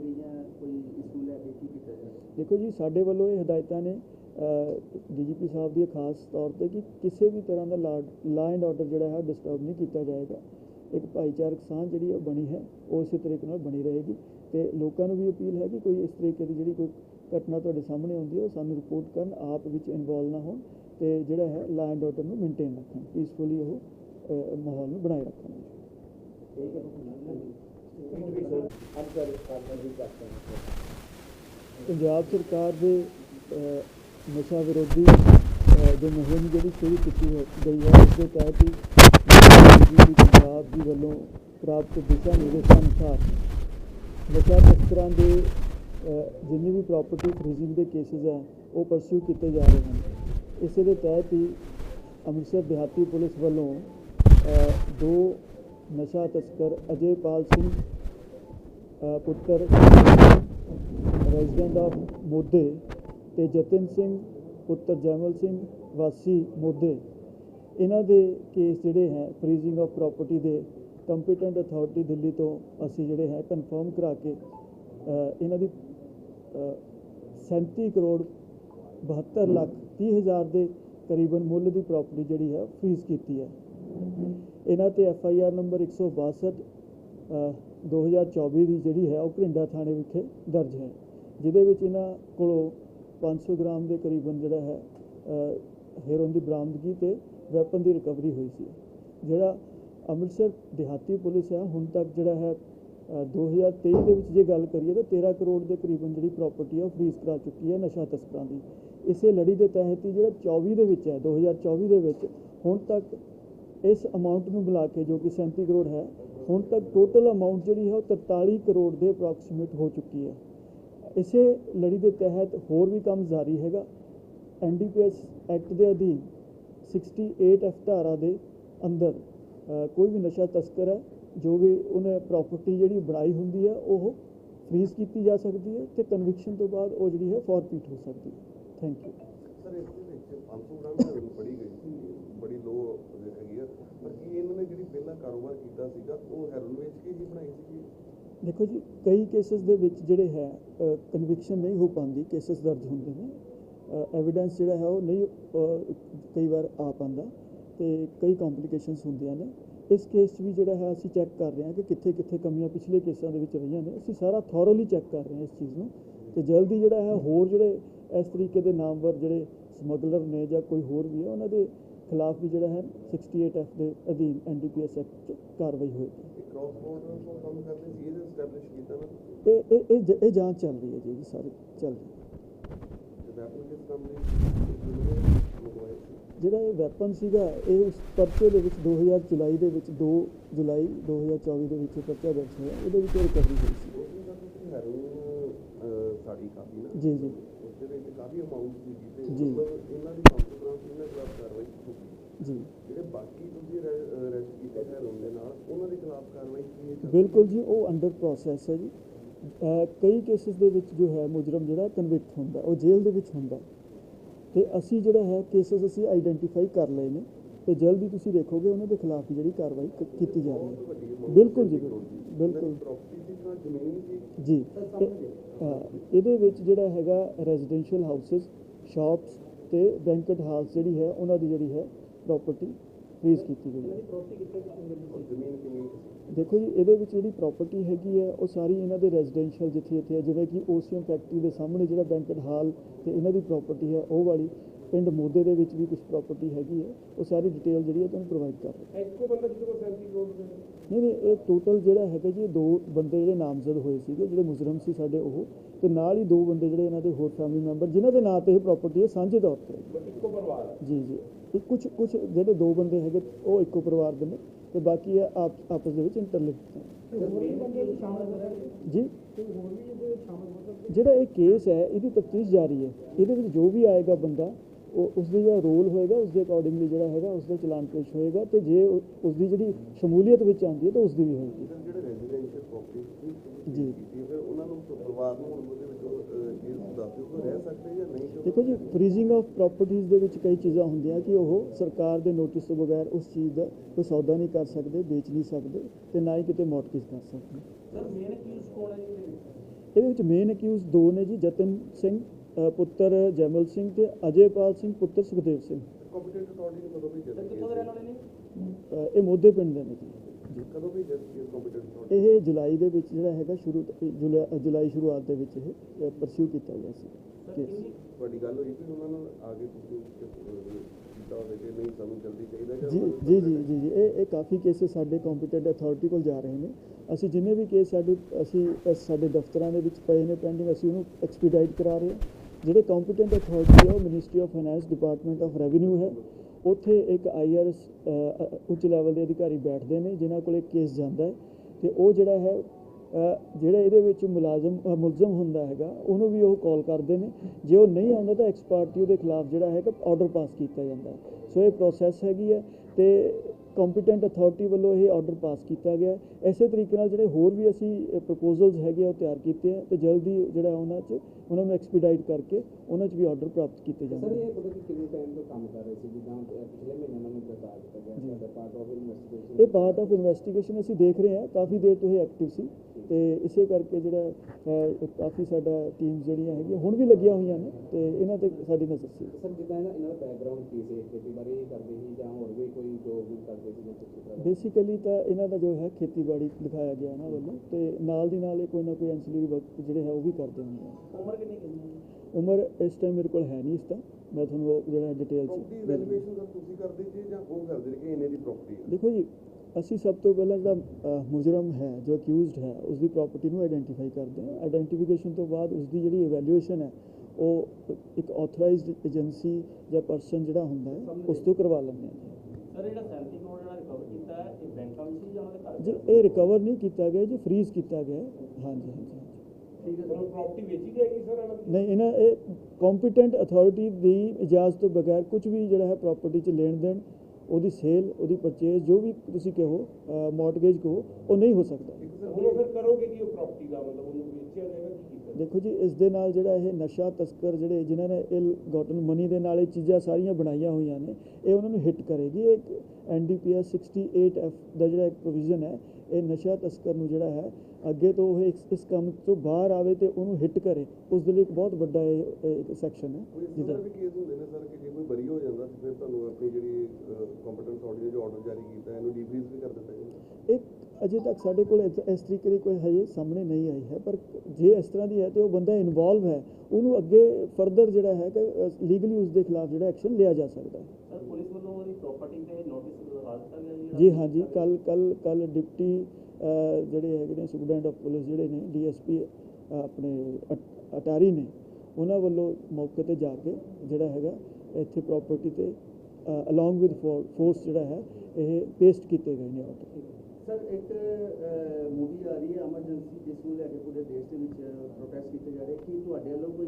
ਕੀਤੀਆਂ ਗਈਆਂ ਕੋਈ ਇਸ਼ੂ ਲੈ ਕੇ ਕੀ ਕੀਤਾ ਜਾਵੇ? ਦੇਖੋ ਜੀ ਸਾਡੇ ਵੱਲੋਂ ਇਹ ਹਦਾਇਤਾਂ ਨੇ ਡੀਜੀਪੀ ਸਾਹਿਬ ਦੀ ਖਾਸ ਤੌਰ ਤੇ ਕਿ ਕਿਸੇ ਵੀ ਤਰ੍ਹਾਂ ਦਾ ਲਾ ਐਂਡ ਆਰਡਰ ਜਿਹੜਾ ਹੈ ਡਿਸਟਰਬ ਨਹੀਂ ਕੀਤਾ ਜਾਏਗਾ। ਇੱਕ ਭਾਈਚਾਰਕ ਸਾਂਝ ਜਿਹੜੀ ਹੈ ਬਣੀ ਹੈ ਉਹ ਇਸੇ ਤਰੀਕੇ ਨਾਲ ਬਣੀ ਰਹੇਗੀ। ਤੇ ਲੋਕਾਂ ਨੂੰ ਵੀ ਅਪੀਲ ਹੈ ਕਿ ਕੋਈ ਇਸ ਤਰੀਕੇ ਦੀ ਜਿਹੜੀ ਕੋਈ ਘਟਨਾ ਤੁਹਾਡੇ ਸਾਹਮਣੇ ਆਉਂਦੀ ਹੈ ਉਹ ਸਾਨੂੰ ਰਿਪੋਰਟ ਕਰਨ ਆਪ ਵਿੱਚ ਇਨਵੋਲਵ ਨਾ ਹੋਣ ਤੇ ਜਿਹੜਾ ਹੈ ਲਾ ਐਂਡ ਆਰਡਰ ਨੂੰ ਮੇਨਟੇਨ ਰੱਖਣ ਪੀਸਫੁਲੀ ਉਹ ਮਾਹੌਲ ਨੂੰ ਬਣਾਏ ਰੱਖਣ। ਠੀਕ ਹੈ? ਪੰਜਾਬ ਸਰਕਾਰ ਦੇ ਨਸ਼ਾ ਵਿਰੋਧੀ ਜੋ ਮੁਹਿੰਮ ਜਿਹੜੀ ਸ਼ੁਰੂ ਕੀਤੀ ਗਈ ਹੈ ਉਸ ਦੇ ਤਹਿਤ ਹੀ ਪੰਜਾਬ ਦੀ ਵੱਲੋਂ ਪ੍ਰਾਪਤ ਦਿਸ਼ਾ ਨਿਰਦੇਸ਼ਾਂ ਅਨੁਸਾਰ ਨਸ਼ਾ ਤਸਕਰਾਂ ਦੇ ਅਹ, ਜਿੰਨੀ ਵੀ ਪ੍ਰਾਪਰਟੀ ਫਰੀਜ਼ਿੰਗ ਦੇ ਕੇਸਿਸ ਹੈ ਉਹ ਪਰਸੂ ਕੀਤੇ ਜਾ ਰਹੇ ਹਨ। ਇਸੇ ਦੇ ਤਹਿਤ ਹੀ ਅੰਮ੍ਰਿਤਸਰ ਦਿਹਾਤੀ ਪੁਲਿਸ ਵੱਲੋਂ ਦੋ ਨਸ਼ਾ ਤਸਕਰ ਅਜੇਪਾਲ ਸਿੰਘ ਅਹ, ਪੁੱਤਰ ਰੈਜ਼ੀਡੈਂਟ ਆਫ ਮੋਦੇ ਤੇ ਜਤਨ ਸਿੰਘ ਪੁੱਤਰ ਜੈਮਲ ਸਿੰਘ ਵਾਸੀ ਮੋਦੇ ਇਹਨਾਂ ਦੇ ਕੇਸ ਜਿਹੜੇ ਹੈ ਫਰੀਜ਼ਿੰਗ ਆਫ ਪ੍ਰਾਪਰਟੀ ਦੇ ਕੰਪੀਟੈਂਟ ਅਥਾਰਟੀ ਦਿੱਲੀ ਤੋਂ ਅਸੀਂ ਜਿਹੜੇ ਹੈ ਕਨਫਰਮ ਕਰਾ ਕੇ ਇਹਨਾਂ ਦੀ ਅ, 37 ਕਰੋੜ 72 ਲੱਖ 30 ਹਜ਼ਾਰ ਦੇ ਕਰੀਬਨ ਮੁੱਲ ਦੀ ਪ੍ਰਾਪਰਟੀ ਜਿਹੜੀ ਹੈ ਫਰੀਜ਼ ਕੀਤੀ ਹੈ। ਇਹਨਾਂ ਤੇ ਐਫ ਆਈ ਆਰ ਨੰਬਰ 162 ਅ, 2024 ਦੀ ਜਿਹੜੀ ਹੈ ਉਹ ਘਰਿੰਡਾ ਥਾਣੇ ਵਿਖੇ ਦਰਜ ਹੈ। ਜਿਹਦੇ ਵਿੱਚ ਇਹਨਾਂ ਕੋਲੋਂ 500 ਗ੍ਰਾਮ ਦੇ ਕਰੀਬਨ ਜਿਹੜਾ ਹੈ ਅ, ਦੀ ਬਰਾਮਦਗੀ ਤੇ ਵੈਪਨ ਦੀ ਰਿਕਵਰੀ ਹੋਈ ਸੀ। ਜਿਹੜਾ ਅੰਮ੍ਰਿਤਸਰ ਦਿਹਾਤੀ ਪੁਲਿਸ ਹੈ ਹੁਣ ਤੱਕ ਜਿਹੜਾ ਹੈ ਅ, 2023 ਦੇ ਵਿੱਚ ਜੇ ਗੱਲ ਕਰੀਏ ਤਾਂ 13 ਕਰੋੜ ਦੇ ਕਰੀਬਨ ਜਿਹੜੀ ਪ੍ਰਾਪਰਟੀ ਆ ਉਹ ਫਰੀਜ਼ ਕਰਾ ਚੁੱਕੀ ਹੈ ਨਸ਼ਾ ਤਸਕਰਾਂ ਦੀ। ਇਸੇ ਲੜੀ ਦੇ ਤਹਿਤ ਹੀ ਜਿਹੜਾ 24 ਦੇ ਵਿੱਚ ਹੈ 2024 ਦੇ ਵਿੱਚ ਹੁਣ ਤੱਕ ਇਸ ਅਮਾਉਂਟ ਨੂੰ ਬੁਲਾ ਕੇ ਜੋ ਕਿ 37 ਕਰੋੜ ਹੈ, ਹੁਣ ਤੱਕ ਟੋਟਲ ਅਮਾਉਂਟ ਜਿਹੜੀ ਹੈ ਉਹ 43 ਕਰੋੜ ਦੇ ਅਪਰੋਕਸੀਮੇਟ ਹੋ ਚੁੱਕੀ ਹੈ। ਇਸੇ ਲੜੀ ਦੇ ਤਹਿਤ ਹੋਰ ਵੀ ਕੰਮ ਜਾਰੀ ਹੈਗਾ। ਐਨਡੀਪੀਐਸ ਐਕਟ ਦੇ ਅਧੀਨ 68 ਐਫ ਧਾਰਾ ਦੇ ਅੰਦਰ ਕੋਈ ਵੀ ਨਸ਼ਾ ਤਸਕਰ ਹੈ, ਜੋ ਵੀ ਉਹਨੇ ਪ੍ਰਾਪਰਟੀ ਜਿਹੜੀ ਬਣਾਈ ਹੁੰਦੀ ਹੈ, ਉਹ ਫਰੀਜ਼ ਕੀਤੀ ਜਾ ਸਕਦੀ ਹੈ ਤੇ ਕਨਵਿਕਸ਼ਨ ਤੋਂ ਬਾਅਦ ਉਹ ਜਿਹੜੀ ਹੈ ਫੋਰਫੀਟ ਹੋ ਸਕਦੀ ਹੈ। ਥੈਂਕ ਯੂ ਸਰ, ਇਸ ਦੇ ਵਿੱਚ 500 ਗ੍ਰਾਮ ਹੈਰੋਇਨ ਫੜੀ ਗਈ ਸੀ। ਬੜੀ ਲੋ ਹੈਗੀ ਆ। ਪਰ ਕੀ ਇਹਨਾਂ ਨੇ ਜਿਹੜੀ ਪਹਿਲਾਂ ਕਾਰੋਬਾਰ ਕੀਤਾ ਸੀਗਾ, ਉਹ ਹੈਰੋਇਨ ਵੇਚ ਕੇ ਹੀ ਬਣਾਈ ਸੀਗੀ? ਦੇਖੋ ਜੀ, ਕਈ ਕੇਸਸ ਦੇ ਵਿੱਚ ਜਿਹੜੇ ਹੈ ਕਨਵਿਕਸ਼ਨ ਨਹੀਂ ਹੋ ਪਾਉਂਦੀ ਕੇਸਸ ਦਰਜ ਹੁੰਦੇ ਨੇ। ਐਵੀਡੈਂਸ ਜਿਹੜਾ ਹੈ, ਉਹ ਨਹੀਂ ਕਈ ਵਾਰ ਆ ਪਾਉਂਦਾ ਤੇ ਕਈ ਕੰਪਲਿਕੇਸ਼ਨਸ ਹੁੰਦੀਆਂ ਨੇ। ਇਸ ਕੇਸ 'ਚ ਵੀ ਜਿਹੜਾ ਹੈ, ਅਸੀਂ ਚੈੱਕ ਕਰ ਰਹੇ ਹਾਂ ਕਿ ਕਿੱਥੇ ਕਿੱਥੇ ਕਮੀਆਂ ਪਿਛਲੇ ਕੇਸਾਂ ਦੇ ਵਿੱਚ ਰਹੀਆਂ ਨੇ। ਅਸੀਂ ਸਾਰਾ ਥੋਰੋਲੀ ਚੈੱਕ ਕਰ ਰਹੇ ਹਾਂ ਇਸ ਚੀਜ਼ ਨੂੰ। ਤੇ ਜਲਦੀ ਜਿਹੜਾ ਹੈ ਹੋਰ ਜਿਹੜੇ ਇਸ ਤਰੀਕੇ ਦੇ ਨਾਮਵਰ ਜਿਹੜੇ ਸਮਗਲਰ ਨੇ ਜਾਂ ਕੋਈ ਹੋਰ ਵੀ ਹੈ ਉਹਨਾਂ ਦੇ ਖਿਲਾਫ ਵੀ ਜਿਹੜਾ ਹੈ 68 ਐਫ ਦੇ ਅਧੀਨ ਐਨਡੀਪੀਐਸ ਐਕਟ 'ਚ ਕਾਰਵਾਈ ਹੋਏਗੀ। ਇਹ ਕ੍ਰਾਸ ਬਾਰਡਰ ਤੋਂ ਕੰਮ ਕਰਦੇ ਸੀ ਇਹ ਸਟੈਬਲਿਸ਼ ਕੀਤਾ ਨਾ? ਇਹ ਇਹ ਇਹ ਜ- ਇਹ ਜਾਂਚ ਚੱਲ ਰਹੀ ਹੈ ਜੀ ਸਾਰੀ ਚੱਲ ਜਿਹੜਾ ਇਹ ਵੈਪਨ ਸੀਗਾ ਇਹ ਉਸ ਪਰਚੇ ਦੇ ਵਿੱਚ 2000 ਜੁਲਾਈ ਦੇ ਵਿੱਚ 2 ਜੁਲਾਈ 2024 ਦੇ ਵਿੱਚ ਪਰਚਾ ਦਰਜ ਹੋਇਆ ਇਹਦੇ ਵਿੱਚ ਰਿਕਵਰੀ ਹੋਈ ਸੀ। ਕਾਫੀ ਨਾ। ਜੀ ਜੀ। ਉਸ ਦੇ ਵਿੱਚ ਕਾਫੀ ਅਮਾਉਂਟ ਸੀ ਤੇ ਜੀ। ਮਤਲਬ ਇਹਨਾਂ ਦੀ 500 ਗ੍ਰਾਮ ਸੀ ਇਹਨਾਂ ਖਿਲਾਫ ਕਾਰਵਾਈ ਕੀਤੀ ਜੀ। ਜਿਹੜੇ ਬਾਕੀ ਤੁਸੀਂ ਅਰੈਸਟ ਕੀਤੇ ਹੈਰੋਇਨ ਦੇ ਨਾਲ ਉਹਨਾਂ ਦੇ ਖਿਲਾਫ ਕਾਰਵਾਈ ਕੀ ਹੈ ਬਿਲਕੁਲ ਜੀ ਉਹ ਅੰਡਰ ਪ੍ਰੋਸੈਸ ਹੈ ਜੀ। ਕਈ ਕੇਸਿਸ ਦੇ ਵਿੱਚ ਜੋ ਹੈ ਮੁਜਰਮ ਜਿਹੜਾ ਕਨਵਿਕਟ ਹੁੰਦਾ ਉਹ ਜੇਲ੍ਹ ਦੇ ਵਿੱਚ ਹੁੰਦਾ। ਤੇ ਅਸੀਂ ਜਿਹੜਾ ਹੈ ਕੇਸਿਸ ਅਸੀਂ ਆਈਡੈਂਟੀਫਾਈ ਕਰ ਲਏ ਨੇ। ਤੇ ਜਲਦੀ ਤੁਸੀਂ ਦੇਖੋਗੇ ਉਹਨਾਂ ਦੇ ਖਿਲਾਫ ਵੀ ਜਿਹੜੀ ਕਾਰਵਾਈ ਕੀਤੀ ਜਾ ਰਹੀ ਹੈ। ਬਿਲਕੁਲ ਜੀ। ਬਿਲਕੁਲ। ਬਿਲਕੁਲ। ਜਾਂ। ਜ਼ਮੀਨ ਸੀ ਜੀ ਇਹ- ਹਾਂ, ਇਹਦੇ ਵਿੱਚ ਜਿਹੜਾ ਹੈਗਾ ਰੈਜ਼ੀਡੈਂਸ਼ੀਅਲ ਹਾਊਸਸ ਸ਼ਾਪਸ ਤੇ ਬੈਂਕਟ ਹਾਲਸ ਜਿਹੜੀ ਹੈ ਉਹਨਾਂ ਦੀ ਜਿਹੜੀ ਹੈ ਪ੍ਰਾਪਰਟੀ ਫ੍ਰੀਜ਼ ਕੀਤੀ ਗਈ ਹੈ। ਦੇਖੋ ਜੀ ਇਹਦੇ ਵਿੱਚ ਜਿਹੜੀ ਪ੍ਰਾਪਰਟੀ ਹੈਗੀ ਹੈ ਉਹ ਸਾਰੀ ਇਹਨਾਂ ਦੇ ਰੈਜ਼ੀਡੈਂਸ਼ੀਅਲ ਜਿੱਥੇ ਇੱਥੇ ਹੈ ਜਿਵੇਂ ਕਿ ਓਸੀਅਮ ਫੈਕਟਰੀ ਦੇ ਸਾਹਮਣੇ ਜਿਹੜਾ ਬੈਂਕਟ ਹਾਲ ਤੇ ਇਹਨਾਂ ਦੀ ਪ੍ਰਾਪਰਟੀ ਹੈ ਉਹ ਵਾਲੀ ਪਿੰਡ ਮੋਦੇ ਦੇ ਵਿੱਚ ਵੀ ਕੁਝ ਪ੍ਰਾਪਰਟੀ ਹੈਗੀ ਹੈ ਉਹ ਸਾਰੀ ਡਿਟੇਲ ਜਿਹੜੀ ਹੈ ਤੁਹਾਨੂੰ ਪ੍ਰੋਵਾਈਡ ਕਰ ਰਹੇ ਇੱਕੋ ਬੰਦਾ ਜਿਹਦੇ ਕੋਲ 37 ਕਰੋੜ ਨਹੀਂ ਨਹੀਂ ਇਹ ਟੋਟਲ ਜਿਹੜਾ ਹੈਗਾ ਜੀ ਦੋ ਬੰਦੇ ਜਿਹੜੇ ਨਾਮਜ਼ਦ ਹੋਏ ਸੀਗੇ ਜਿਹੜੇ ਮੁਜਰਮ ਸੀ ਸਾਡੇ ਉਹ ਤੇ ਨਾਲ ਹੀ ਦੋ ਬੰਦੇ ਜਿਹੜੇ ਇਹਨਾਂ ਦੇ ਹੋਰ ਫੈਮਿਲੀ ਮੈਂਬਰ ਜਿਨ੍ਹਾਂ ਦੇ ਨਾਂ ਤੇ ਇਹ ਪ੍ਰਾਪਰਟੀ ਹੈ ਸਾਂਝੇ ਤੌਰ ਤੇ। ਇੱਕੋ ਪਰਿਵਾਰ? ਜੀ ਜੀ। ਇਹ ਕੁਝ ਕੁਝ ਜਿਹੜੇ ਦੋ ਬੰਦੇ ਹੈਗੇ ਉਹ ਇੱਕੋ ਪਰਿਵਾਰ ਦੇ ਨੇ ਤੇ ਬਾਕੀ ਇਹ ਆਪ ਆਪਸ ਦੇ ਵਿੱਚ ਇੰਟਰਲਿੰਕਡ ਨੇ। ਹੋਰ ਵੀ ਬੰਦੇ ਸ਼ਾਮਲ ਹੋ ਰਹੇ ਜੀ। ਜਿਹੜਾ ਇਹ ਕੇਸ ਹੈ ਇਹਦੀ ਤਫਤੀਸ਼ ਜਾਰੀ ਹੈ। ਇਹਦੇ ਵਿੱਚ ਜੋ ਵੀ ਆਏਗਾ ਬੰਦਾ ਉਸ ਦੀ ਜਿਹੜਾ ਰੋਲ ਹੋਏਗਾ ਉਸ ਦੇ ਅਕੋਰਡਿੰਗਲੀ ਜਿਹੜਾ ਹੈਗਾ ਉਸ ਦੇ ਚਲਾਨ ਪੇਸ਼ ਹੋਏਗਾ ਤੇ ਜੇ ਉਸ ਦੀ ਜਿਹੜੀ ਸ਼ਮੂਲੀਅਤ ਵਿੱਚ ਆਉਂਦੀ ਹੈ ਤਾਂ ਉਸ ਦੀ ਵੀ ਹੋਏਗੀ। ਸਰ ਜਿਹੜੇ ਰੈਜ਼ੀਡੈਂਸ਼ੀਅਲ ਪ੍ਰਾਪਰਟੀ ਸੀ ਜੀ। ਕੀਤੀ ਫਿਰ ਉਹਨਾਂ ਨੂੰ ਪਰਿਵਾਰ ਨੂੰ ਹੁਣ ਉਹਦੇ ਵਿੱਚ ਇਹ ਦੱਸ ਦਿਓ ਕਿ ਰਹਿ ਸਕਦੇ ਜਾਂ ਨਹੀਂ ਕਿਉਂਕਿ ਦੇਖੋ ਜੀ ਫਰੀਜ਼ਿੰਗ ਆਫ ਪ੍ਰਾਪਰਟੀਆਂ ਦੇ ਵਿੱਚ ਕਈ ਚੀਜ਼ਾਂ ਹੁੰਦੀਆਂ ਕਿ ਉਹ ਸਰਕਾਰ ਦੇ ਨੋਟਿਸ ਤੋਂ ਬਗੈਰ ਉਸ ਚੀਜ਼ ਦਾ ਕੋਈ ਸੌਦਾ ਨਹੀਂ ਕਰ ਸਕਦੇ ਵੇਚ ਨਹੀਂ ਸਕਦੇ ਤੇ ਨਾ ਹੀ ਕਿਤੇ ਮੌਰਟਗੇਜ ਕਰ ਸਕਦੇ। ਸਰ ਮੇਨ ਅਕਿਊਜ਼ ਕੌਣ ਹੈ ਜੀ? ਇਹਦੇ ਵਿੱਚ ਮੇਨ ਅਕਿਊਜ਼ ਦੋ ਨੇ ਜੀ ਜਤਨ ਸਿੰਘ ਪੁੱਤਰ ਜੈਮਲ ਸਿੰਘ ਤੇ ਅਜੇਪਾਲ ਸਿੰਘ ਪੁੱਤਰ ਸੁਖਦੇਵ ਸਿੰਘ। ਕੰਪੀਟੈਂਟ ਅਥਾਰਟੀ ਨੇ ਕਦੋਂ ਭੇਜਿਆ ਸੀ? ਕਿੱਥੋਂ ਦੇ ਰਹਿਣ ਵਾਲੇ ਨੇ? ਅ, ਇਹ ਮੋਦੇ ਪਿੰਡ ਦੇ ਨੇ ਜੀ। ਜੀ ਕਦੋਂ ਭੇਜਿਆ ਸੀ ਕੰਪੀਟੈਂਟ ਅਥਾਰਟੀ ਇਹ ਜੁਲਾਈ ਦੇ ਵਿੱਚ ਜਿਹੜਾ ਹੈਗਾ ਸ਼ੁਰੂ ਜੁਲਾਈ ਸ਼ੁਰੂਆਤ ਦੇ ਵਿੱਚ ਇਹ ਪਰਸਿਊ ਕੀਤਾ ਗਿਆ ਸੀ। ਕੇਸ ਤੁਹਾਡੀ ਗੱਲ ਹੋਈ ਕਿ ਉਹਨਾਂ ਨਾਲ ਆ ਕੇ ਤੁਸੀਂ ਅਹ, ਕੀਤਾ ਹੋਵੇ ਕਿ ਨਹੀਂ ਸਾਨੂੰ ਜਲਦੀ ਚਾਹੀਦਾ ਜਾਂ ਜੀ ਜੀ ਜੀ ਇਹ ਇਹ ਕਾਫੀ ਕੇਸਿਸ ਸਾਡੇ ਕੰਪੀਟੈਂਟ ਅਥਾਰਟੀ ਕੋਲ ਜਾ ਰਹੇ ਨੇ। ਅਸੀਂ ਜਿੰਨੇ ਵੀ ਕੇਸ ਸਾਡੇ ਅਸੀਂ ਸਾਡੇ ਦਫ਼ਤਰਾਂ ਦੇ ਵਿੱਚ ਪਏ ਨੇ ਪੈਂਡਿੰਗ ਅਸੀਂ ਉਹਨੂੰ ਐਕਸਪੀਡਾਈਟ ਕਰਾ ਰਹੇ ਹਾਂ। ਜਿਹੜੇ ਕੰਪੀਟੈਂਟ ਅਥਾਰਟੀ ਹੈ ਉਹ ministry of finance department of revenue ਹੈ। ਉੱਥੇ ਇੱਕ ਆਈਆਰਐਸ ਉੱਚ ਲੈਵਲ ਦੇ ਅਧਿਕਾਰੀ ਬੈਠਦੇ ਨੇ, ਜਿਨ੍ਹਾਂ ਕੋਲ ਕੇਸ ਜਾਂਦਾ ਹੈ। ਤੇ ਉਹ ਜਿਹੜਾ ਹੈ ਜਿਹੜਾ ਇਹਦੇ ਵਿੱਚ ਮੁਲਾਜ਼ਮ ਮੁਲਜ਼ਮ ਹੁੰਦਾ ਹੈਗਾ, ਉਹਨੂੰ ਵੀ ਉਹ ਕਾਲ ਕਰਦੇ ਨੇ। ਜੇ ਉਹ ਨਹੀਂ ਆਉਂਦਾ ਤਾਂ ਐਕਸਪਰਟੀ ਉਹਦੇ ਖਿਲਾਫ ਜਿਹੜਾ ਹੈਗਾ ਆਰਡਰ ਪਾਸ ਕੀਤਾ ਜਾਂਦਾ। ਸੋ ਇਹ ਪ੍ਰੋਸੈਸ ਹੈਗੀ ਹੈ। ਤੇ ਕੰਪੀਟੈਂਟ ਅਥਾਰਟੀ ਵੱਲੋਂ ਇਹ ਆਰਡਰ ਪਾਸ ਕੀਤਾ ਗਿਆ। ਇਸੇ ਤਰੀਕੇ ਨਾਲ ਜਿਹੜੇ ਹੋਰ ਵੀ ਅਸੀਂ ਪ੍ਰਪੋਜ਼ਲਸ ਹੈਗੇ ਆ ਉਹ ਤਿਆਰ ਕੀਤੇ ਆ ਤੇ ਜਲਦੀ ਜਿਹੜਾ ਉਹਨਾਂ 'ਚ ਉਹਨਾਂ ਨੂੰ ਐਕਸਪੀਡਾਈਟ ਕਰਕੇ ਉਹਨਾਂ 'ਚ ਵੀ ਆਰਡਰ ਪ੍ਰਾਪਤ ਕੀਤੇ ਸਰ ਜਾਣਗੇ ਇਹ ਪਤਾ ਕਿ ਕਿੰਨੇ ਟਾਈਮ ਤੋਂ ਕੰਮ ਕਰ ਰਹੇ ਸੀ? ਜਿੱਦਾਂ ਪਿਛਲੇ ਮਹੀਨੇ ਉਹਨਾਂ ਨੂੰ ਗ੍ਰਿਫਤਾਰ ਕੀਤਾ ਗਿਆ ਪਾਰਟ ਆਫ ਇਨਵੈਸਟੀਗੇਸ਼ਨ ਇਹ ਪਾਰਟ ਆਫ ਇਨਵੈਸਟੀਗੇਸ਼ਨ ਅਸੀਂ ਦੇਖ ਰਹੇ ਹਾਂ। ਕਾਫੀ ਦੇਰ ਤੋਂ ਇਹ ਐਕਟਿਵ ਸੀ। ਤੇ ਇਸੇ ਕਰਕੇ ਜਿਹੜਾ ਹੈ, ਕਾਫੀ ਸਾਡਾ ਟੀਮ ਜਿਹੜੀਆਂ ਹੈਗੀਆਂ ਹੁਣ ਵੀ ਲੱਗੀਆਂ ਹੋਈਆਂ ਨੇ ਤੇ ਇਹਨਾਂ ਤੇ ਸਾਡੀ ਨਜ਼ਰ ਸੀ। ਸਰ ਜਿੱਦਾਂ ਇਹਨਾਂ ਇਹਨਾਂ ਦਾ ਬੈਕਗ੍ਰਾਉਂਡ ਕੀ ਸੀ? ਖੇਤੀਬਾੜੀ ਕਰਦੇ ਸੀ ਜਾਂ ਹੋਰ ਵੀ ਕੋਈ ਜੋਬ ਵੀ ਕਰਦੇ ਸੀ ਜਾਂ ਕੁਝ ਇਸ ਤਰ੍ਹਾਂ ਦਾ ਬੇਸਿਕਲੀ ਤਾਂ ਇਹਨਾਂ ਦਾ ਜੋ ਹੈ ਖੇਤੀਬਾੜੀ ਦਿਖਾਇਆ ਗਿਆ ਇਹਨਾਂ ਵੱਲੋਂ ਤੇ ਨਾਲ ਦੀ ਨਾਲ ਇਹ ਕੋਈ ਨਾ ਕੋਈ ਐਂਸਲਰੀ ਵਰਕ ਜਿਹੜੇ ਹੈ ਉਹ ਵੀ ਕਰਦੇ ਹੁੰਦੇ ਆ। ਉਮਰ ਕਿੰਨੀ ਕਿੰਨੀ ਉਮਰ ਇਸ ਟਾਈਮ ਮੇਰੇ ਕੋਲ ਹੈ ਨਹੀਂ ਇਸ ਤਾਂ ਮੈਂ ਤੁਹਾਨੂੰ ਜਿਹੜਾ ਡਿਟੇਲ ਪ੍ਰਾਪਰਟੀ ਚ ਵੈਲਿਊਏਸ਼ਨ ਸਰ ਤੁਸੀਂ ਕਰਦੇ ਜੀ ਜਾਂ ਉਹ ਕਰਦੇ ਨੇ ਕਿ ਇਹਨੇ ਦੀ ਪ੍ਰਾਪਰਟੀ ਹੈ ਦੇਖੋ ਜੀ ਅਸੀਂ ਸਭ ਤੋਂ ਪਹਿਲਾਂ ਜਿਹੜਾ ਮੁਜਰਮ ਹੈ ਜੋ ਅਕਿਊਜ਼ਡ ਹੈ ਉਸ ਦੀ ਪ੍ਰਾਪਰਟੀ ਨੂੰ ਆਇਡੈਂਟੀਫਾਈ ਕਰਦੇ ਹਾਂ। ਆਇਡੈਂਟੀਫਿਕੇਸ਼ਨ ਤੋਂ ਬਾਅਦ ਉਸ ਦੀ ਜਿਹੜੀ ਇਵੈਲੂਏਸ਼ਨ ਹੈ ਉਹ ਇੱਕ ਆਥੋਰਾਈਜ਼ਡ ਏਜੰਸੀ ਜਾਂ ਪਰਸਨ ਜਿਹੜਾ ਹੁੰਦਾ ਹੈ ਉਸ ਤੋਂ ਕਰਵਾ ਲੈਂਦੇ ਹਾਂ। ਸਰ ਜਿਹੜਾ 37 ਕਰੋੜ ਜਿਹੜਾ ਰਿਕਵਰ ਕੀਤਾ ਹੈ ਇਹ ਬੈਂਕਾਂ ਵਿੱਚ ਸੀ ਜਾਂ ਇਹ ਰਿਕਵਰ ਨਹੀਂ ਕੀਤਾ ਗਿਆ ਜੀ ਫ੍ਰੀਜ਼ ਕੀਤਾ ਗਿਆ। ਹਾਂਜੀ ਹਾਂਜੀ ਠੀਕ ਹੈ ਪ੍ਰਾਪਰਟੀ ਵੇਚੀ ਜਾਏਗੀ ਸਰ ਨਹੀਂ ਇਹਨਾਂ ਇਹ ਕੰਪੀਟੈਂਟ ਅਥਾਰਟੀ ਦੀ ਇਜਾਜ਼ਤ ਤੋਂ ਬਗੈਰ ਕੁਝ ਵੀ ਜਿਹੜਾ ਹੈ ਪ੍ਰਾਪਰਟੀ 'ਚ ਲੈਣ ਦੇਣ ਉਹਦੀ ਸੇਲ, ਉਹਦੀ ਪਰਚੇਜ਼ ਜੋ ਵੀ ਤੁਸੀਂ ਕਹੋ ਮਾਰਟਗੇਜ ਕਹੋ, ਉਹ ਨਹੀਂ ਹੋ ਸਕਦਾ। ਹੁਣ ਫਿਰ ਕਰੋਗੇ ਕੀ ਉਹ ਪ੍ਰਾਪਰਟੀ ਦਾ ਮਤਲਬ ਉਹਨੂੰ ਵੇਚਿਆ ਜਾਏਗਾ ਦੇਖੋ ਜੀ ਇਸ ਦੇ ਨਾਲ ਜਿਹੜਾ ਇਹ ਨਸ਼ਾ ਤਸਕਰ ਜਿਹੜੇ ਜਿਨ੍ਹਾਂ ਨੇ ਇਲ ਗੋਟਨ ਮਨੀ ਦੇ ਨਾਲ ਇਹ ਚੀਜ਼ਾਂ ਸਾਰੀਆਂ ਬਣਾਈਆਂ ਹੋਈਆਂ ਨੇ ਇਹ ਉਹਨਾਂ ਨੂੰ ਹਿੱਟ ਕਰੇਗੀ। ਇਹ ਇੱਕ ਐਨਡੀਪੀਐਸ 68 ਐਫ ਦਾ ਜਿਹੜਾ ਇੱਕ ਪ੍ਰੋਵੀਜ਼ਨ ਹੈ ਇਹ ਨਸ਼ਾ ਤਸਕਰ ਨੂੰ ਜਿਹੜਾ ਹੈ ਅੱਗੇ ਤੋਂ ਉਹ ਇਸ ਕੰਮ ਤੋਂ ਬਾਹਰ ਆਵੇ ਤੇ ਉਹਨੂੰ ਹਿੱਟ ਕਰੇ। ਉਸ ਦੇ ਲਈ ਇੱਕ ਬਹੁਤ ਵੱਡਾ ਇਹ ਇਹ ਇੱਕ ਸੈਕਸ਼ਨ ਹੈ। ਜਿਹਦਾ ਤਰ੍ਹਾਂ ਵੀ ਕੇਸ ਹੁੰਦੇ ਨੇ ਸਰ ਕਿ ਜੇ ਕੋਈ ਬਰੀ ਹੋ ਜਾਂਦਾ ਤੇ ਫਿਰ ਤੁਹਾਨੂੰ ਆਪਣੀ ਜਿਹੜੀ ਕੰਪੀਟੈਂਟ ਅਥਾਰਟੀ ਨੇ ਜੋ ਆਰਡਰ ਜਾਰੀ ਕੀਤਾ ਇਹਨੂੰ ਡੀਫਰੀਜ਼ ਵੀ ਕਰ ਦਿੱਤਾ ਜਾਂਦਾ ਇੱਕ ਅਜੇ ਤੱਕ ਸਾਡੇ ਕੋਲ ਇਸ ਤਰੀਕੇ ਦੀ ਕੋਈ ਹਜੇ ਸਾਹਮਣੇ ਨਹੀਂ ਆਈ ਹੈ ਪਰ ਜੇ ਇਸ ਤਰ੍ਹਾਂ ਦੀ ਹੈ ਤੇ ਉਹ ਬੰਦਾ ਇਨਵੋਲਵ ਹੈ ਉਹਨੂੰ ਅੱਗੇ ਫਰਦਰ ਜਿਹੜਾ ਹੈ ਕਿ ਲੀਗਲੀ ਉਸ ਦੇ ਖਿਲਾਫ ਜਿਹੜਾ ਐਕਸ਼ਨ ਲਿਆ ਜਾ ਸਕਦਾ ਹੈ। ਸਰ ਪੁਲਿਸ ਵੱਲੋਂ ਉਹਦੀ ਪ੍ਰਾਪਰਟੀ ਤੇ ਨੋਟਿਸ ਲਗਾ ਦਿੱਤਾ ਗਿਆ ਜੀ? ਹਾਂ ਜੀ ਕੱਲ ਕੱਲ ਕੱਲ ਡਿਪਟੀ ਜਿਹੜੇ ਹੈਗੇ ਨੇ ਸੁਪਰਡੈਂਟ ਆਫ ਪੁਲਿਸ ਜਿਹੜੇ ਨੇ ਡੀਐਸਪੀ ਆਪਣੇ ਅਟ- ਅਟਾਰੀ ਨੇ ਉਹਨਾਂ ਵੱਲੋਂ ਮੌਕੇ ਤੇ ਜਾ ਕੇ ਜਿਹੜਾ ਹੈਗਾ ਇੱਥੇ ਪ੍ਰਾਪਰਟੀ ਤੇ ਅਲੋਂਗ ਵਿਦ ਫੋਰਸ ਜਿਹੜਾ ਹੈ ਇਹ ਪੇਸਟ ਕੀਤੇ ਗਏ ਨੇ ਆਰਡਰ। ਸਰ, ਇੱਕ ਮੂਵੀ ਆ ਰਹੀ ਹੈ ਐਮਰਜੈਂਸੀ ਜਿਸ ਨੂੰ ਲੈ ਕੇ ਪੂਰੇ ਦੇਸ਼ ਦੇ ਵਿੱਚ ਪ੍ਰੋਟੈਸਟ ਕੀਤੇ ਜਾ ਰਹੇ। ਕੀ ਤੁਹਾਡੇ ਵੱਲੋਂ ਕੋਈ